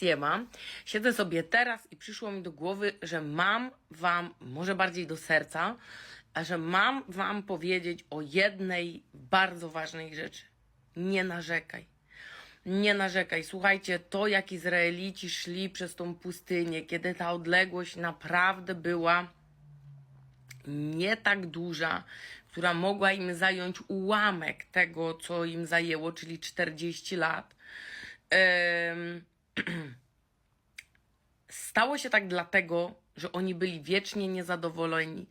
Siema. Siedzę sobie teraz i przyszło mi do głowy, że mam wam, może bardziej do serca, a że mam wam powiedzieć o jednej bardzo ważnej rzeczy. Nie narzekaj. Nie narzekaj. Słuchajcie, to jak Izraelici szli przez tą pustynię, kiedy ta odległość naprawdę była nie tak duża, która mogła im zająć ułamek tego, co im zajęło, czyli 40 lat. Stało się tak dlatego, że oni byli wiecznie niezadowoleni,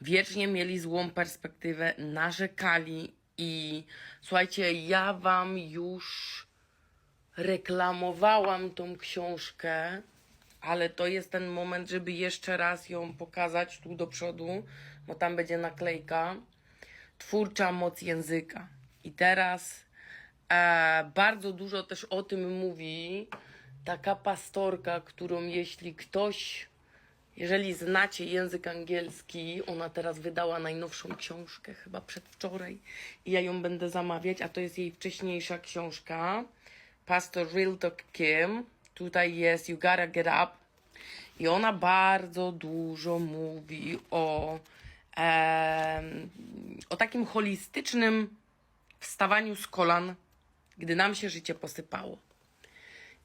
wiecznie mieli złą perspektywę, narzekali i słuchajcie, ja wam już reklamowałam tą książkę, ale to jest ten moment, żeby jeszcze raz ją pokazać tu do przodu, bo tam będzie naklejka. Twórcza moc języka. I teraz e, bardzo dużo też o tym mówi taka pastorka, którą jeśli ktoś, jeżeli znacie język angielski, ona teraz wydała najnowszą książkę, chyba przedwczoraj, i ja ją będę zamawiać, a to jest jej wcześniejsza książka. Pastor Real Talk Kim. Tutaj jest You Gotta Get Up. I ona bardzo dużo mówi o, em, o takim holistycznym wstawaniu z kolan, gdy nam się życie posypało.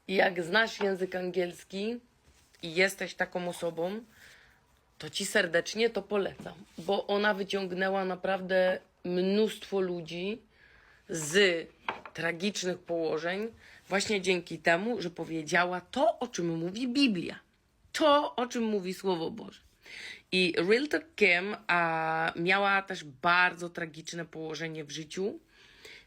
I jak znasz język angielski i jesteś taką osobą, to ci serdecznie to polecam, bo ona wyciągnęła naprawdę mnóstwo ludzi z tragicznych położeń właśnie dzięki temu, że powiedziała to, o czym mówi Biblia. To, o czym mówi Słowo Boże. I Realtor Kim a, miała też bardzo tragiczne położenie w życiu.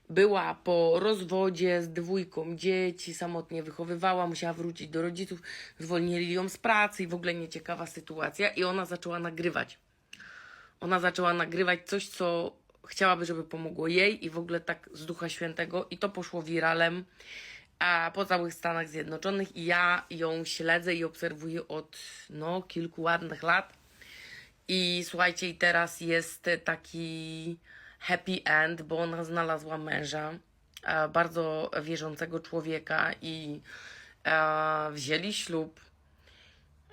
Była po rozwodzie z dwójką dzieci, samotnie wychowywała, musiała wrócić do rodziców, zwolnili ją z pracy i w ogóle nieciekawa sytuacja. I ona zaczęła nagrywać ona zaczęła nagrywać coś, co chciałaby, żeby pomogło jej i w ogóle tak z Ducha Świętego i to poszło wiralem a po całych Stanach Zjednoczonych i ja ją śledzę i obserwuję od no, kilku ładnych lat. I słuchajcie, i teraz jest taki happy end, bo ona znalazła męża, e, bardzo wierzącego człowieka i e, wzięli ślub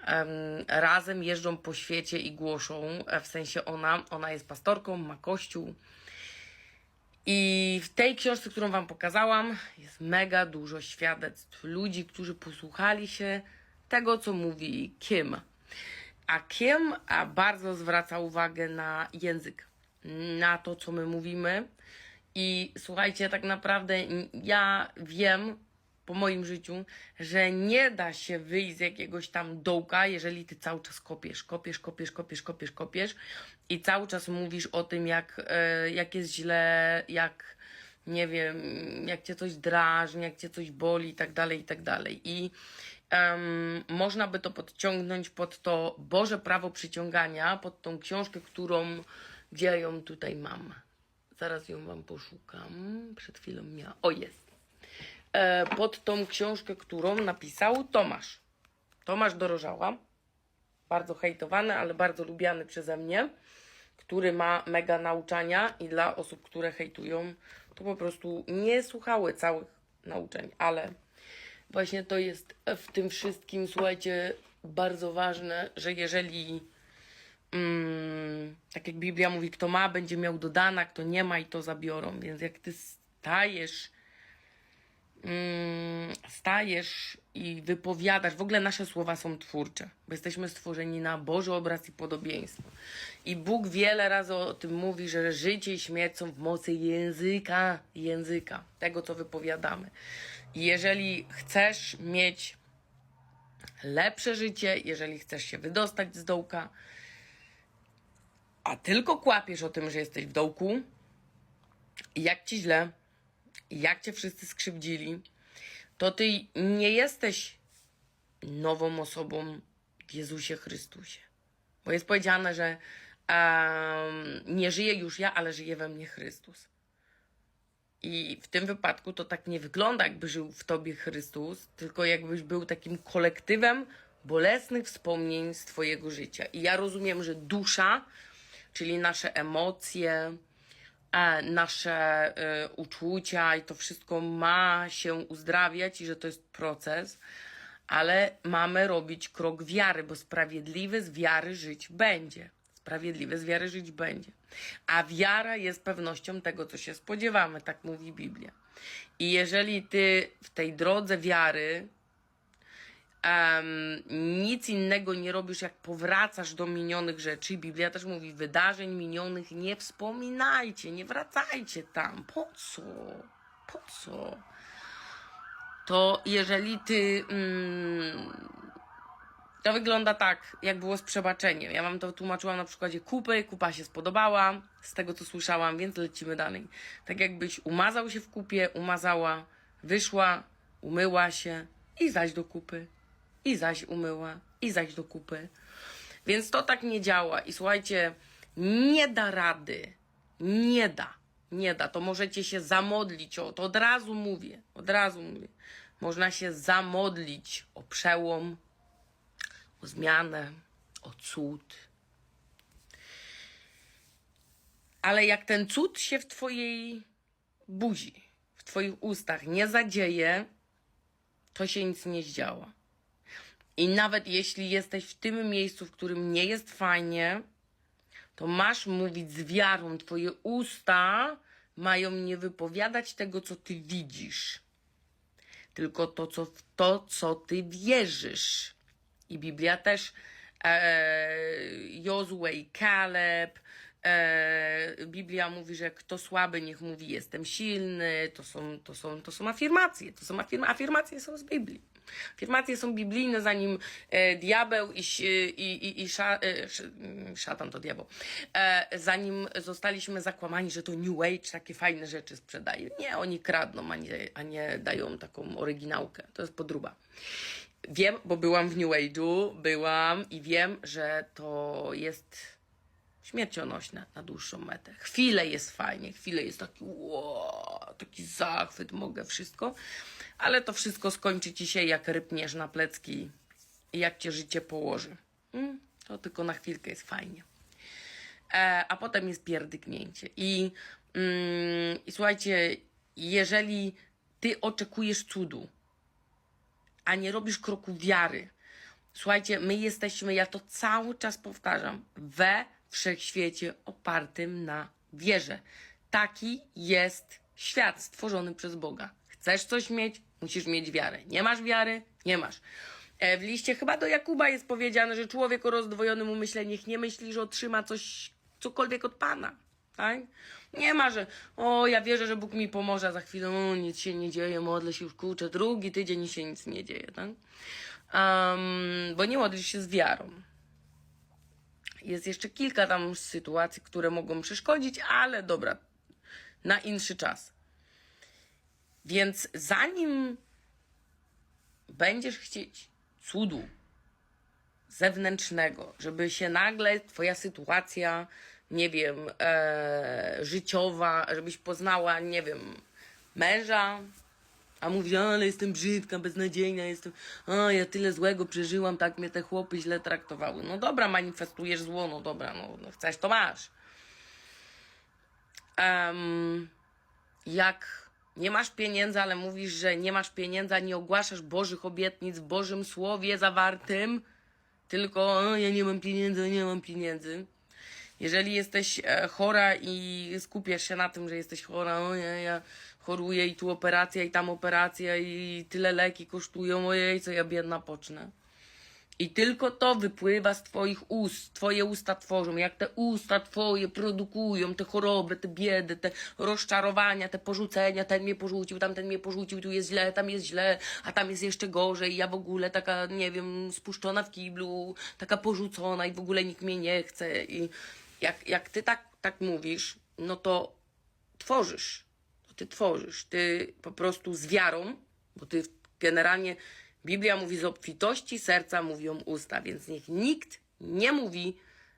em, razem jeżdżą po świecie i głoszą, e, w sensie ona, ona jest pastorką, ma kościół. I w tej książce, którą Wam pokazałam, jest mega dużo świadectw ludzi, którzy posłuchali się tego, co mówi Kim. A Kim bardzo zwraca uwagę na język, na to, co my mówimy. I słuchajcie, tak naprawdę ja wiem po moim życiu, że nie da się wyjść z jakiegoś tam dołka, jeżeli ty cały czas kopiesz, kopiesz, kopiesz, kopiesz, kopiesz, kopiesz i cały czas mówisz o tym, jak, e, jak jest źle, jak nie wiem, jak cię coś drażni, jak cię coś boli i tak dalej, i tak dalej. I em, można by to podciągnąć pod to Boże prawo przyciągania, pod tą książkę, którą, gdzie ja ją tutaj mam. Zaraz ją wam poszukam. Przed chwilą miała. O, jest. E, pod tą książkę, którą napisał Tomasz. Tomasz Dorożała. Bardzo hejtowany, ale bardzo lubiany przeze mnie. Który ma mega nauczania i dla osób, które hejtują, to po prostu nie słuchały całych nauczeń, ale właśnie to jest w tym wszystkim, słuchajcie, bardzo ważne, że jeżeli mm, tak jak Biblia mówi, kto ma, będzie miał dodana, kto nie ma i to zabiorą. Więc jak ty stajesz, mm, stajesz i wypowiadasz, w ogóle nasze słowa są twórcze, bo jesteśmy stworzeni na Boży obraz i podobieństwo. I Bóg wiele razy o tym mówi, że życie i śmierć są w mocy języka, języka, tego co wypowiadamy. I jeżeli chcesz mieć lepsze życie, jeżeli chcesz się wydostać z dołka, a tylko kłapiesz o tym, że jesteś w dołku, jak ci źle, jak cię wszyscy skrzywdzili, to ty nie jesteś nową osobą w Jezusie Chrystusie. Bo jest powiedziane, że em, nie żyję już ja, ale żyje we mnie Chrystus. I w tym wypadku to tak nie wygląda, jakby żył w tobie Chrystus, tylko jakbyś był takim kolektywem bolesnych wspomnień z twojego życia. I ja rozumiem, że dusza, czyli nasze emocje, e, nasze e, uczucia i to wszystko ma się uzdrawiać i że to jest proces. ale mamy robić krok wiary, bo sprawiedliwy z wiary żyć będzie. Sprawiedliwy z wiary żyć będzie. A wiara jest pewnością tego, co się spodziewamy, tak mówi Biblia. I jeżeli ty w tej drodze wiary em, nic innego nie robisz, jak powracasz do minionych rzeczy. Biblia też mówi, wydarzeń minionych nie wspominajcie, nie wracajcie tam. Po co? Po co? To jeżeli ty. Mm, to wygląda tak, jak było z przebaczeniem. Ja wam to tłumaczyłam na przykładzie kupy. Kupa się spodobała, z tego co słyszałam, więc lecimy dalej. Tak jakbyś umazał się w kupie, umazała, wyszła, umyła się i zaś do kupy. I zaś umyła, i zaś do kupy. Więc to tak nie działa. I słuchajcie, nie da rady. Nie da. Nie da. To możecie się zamodlić o to. Od razu mówię. Od razu mówię. Można się zamodlić o przełom, o zmianę, o cud. Ale jak ten cud się w Twojej buzi, w Twoich ustach nie zadzieje, to się nic nie zdziała. I nawet jeśli jesteś w tym miejscu, w którym nie jest fajnie, to masz mówić z wiarą. Twoje usta mają nie wypowiadać tego, co ty widzisz, tylko to, co, w to, co ty wierzysz. I Biblia też, e, Jozue i Kaleb, e, Biblia mówi, że kto słaby, niech mówi jestem silny. To są, to są, to są afirmacje. To są afirma, afirmacje są z Biblii. Afirmacje są biblijne, zanim e, diabeł i, i, i, i sza, e, sz, mm, szatan to diabeł, e, zanim zostaliśmy zakłamani, że to New Age takie fajne rzeczy sprzedaje. Nie, oni kradną, a nie, a nie dają taką oryginałkę. To jest podruba. Wiem, bo byłam w New Age'u, byłam i wiem, że to jest śmiercionośne na dłuższą metę. Chwilę jest fajnie, chwilę jest taki wow, taki zachwyt, mogę wszystko, ale to wszystko skończy ci się jak rypniesz na plecki i jak cię życie położy. Mm, to tylko na chwilkę jest fajnie. E, a potem jest pierdyknięcie. I, mm, I słuchajcie, jeżeli ty oczekujesz cudu, a nie robisz kroku wiary. Słuchajcie, my jesteśmy, ja to cały czas powtarzam, we wszechświecie opartym na wierze. Taki jest świat stworzony przez Boga. Chcesz coś mieć, musisz mieć wiarę. Nie masz wiary, nie masz. E, W liście chyba do Jakuba jest powiedziane, że człowiek o rozdwojonym umyśle niech nie myśli, że otrzyma coś, cokolwiek od Pana. Tak? Nie ma, że o, ja wierzę, że Bóg mi pomoże, a za chwilę o, nic się nie dzieje, modlę się już kurczę, drugi tydzień się nic nie dzieje, tak? Um, bo nie modlisz się z wiarą. Jest jeszcze kilka tam sytuacji, które mogą przeszkodzić, ale dobra, na inszy czas. Więc zanim będziesz chcieć cudu zewnętrznego, żeby się nagle twoja sytuacja, nie wiem, e, życiowa, żebyś poznała, nie wiem, męża, a mówi, ale jestem brzydka, beznadziejna, jestem, a ja tyle złego przeżyłam, tak mnie te chłopy źle traktowały. No dobra, manifestujesz zło, no dobra, no, no chcesz, to masz. Em, jak nie masz pieniędzy, ale mówisz, że nie masz pieniędzy, nie ogłaszasz Bożych obietnic w Bożym Słowie zawartym, tylko o, ja nie mam pieniędzy, nie mam pieniędzy. Jeżeli jesteś e, chora i skupiasz się na tym, że jesteś chora, o ja, ja choruję i tu operacja i tam operacja i tyle leki kosztują, ojej, co ja biedna pocznę. I tylko to wypływa z Twoich ust. Twoje usta tworzą. Jak te usta Twoje produkują te choroby, te biedy, te rozczarowania, te porzucenia. Ten mnie porzucił, tamten mnie porzucił, tu jest źle, tam jest źle, a tam jest jeszcze gorzej. Ja w ogóle taka, nie wiem, spuszczona w kiblu, taka porzucona i w ogóle nikt mnie nie chce. I jak, jak Ty tak, tak mówisz, no to tworzysz. Ty tworzysz. Ty po prostu z wiarą, bo Ty generalnie Biblia mówi z obfitości serca mówią usta, więc niech nikt nie mówi,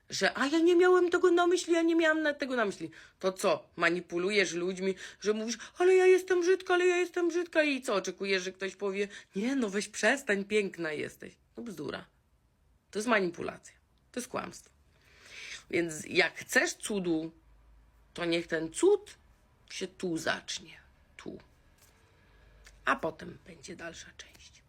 że a ja nie miałem tego na myśli, ja nie miałam tego na myśli. To co? Manipulujesz ludźmi, że mówisz, ale ja jestem brzydka, ale ja jestem brzydka i co? Oczekujesz, że ktoś powie, nie no weź przestań, piękna jesteś. No bzdura. To jest manipulacja. To jest kłamstwo. Więc jak chcesz cudu, to niech ten cud się tu zacznie. Tu. A potem będzie dalsza część.